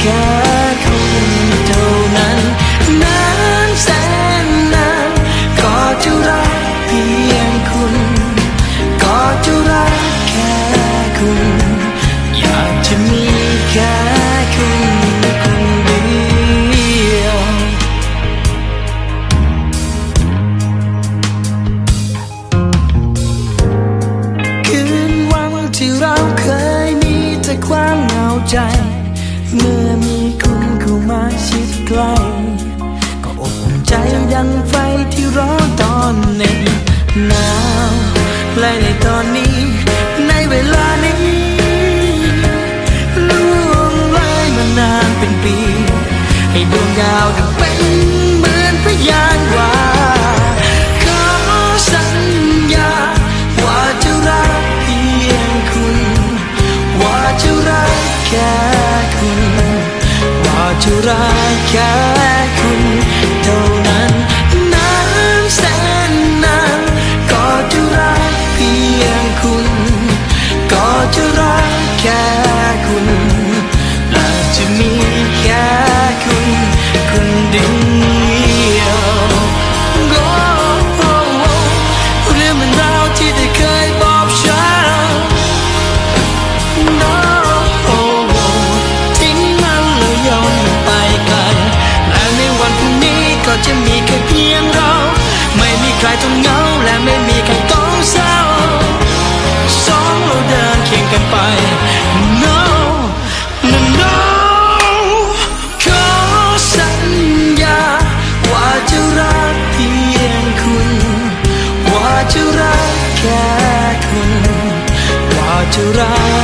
แค่คุณเท่านั้นนานแสนนานก็จะรักเพียงคุณ ก็จะรักแค่คุณ อยากจะมีแค่คุณคนเดียว คืนวันที่เราเคยมีแต่ความเหงาใจ เมื่อมีคุณเข้ามาชิดใกล้ก็อบอุ่นใจดังไฟที่ร้อนตอนหน็บหนาวและในตอนนี้ในเวลานี้ล่วงเลยมานานเป็นปี ให้ดวงดาวดังเป็นเหมือนพยานว่าขอสัญญาว่าจะรักเพียงคุณ ว่าจะรักแค่ คุณว่าจะรักแค่คุณเท่านั้นน จรั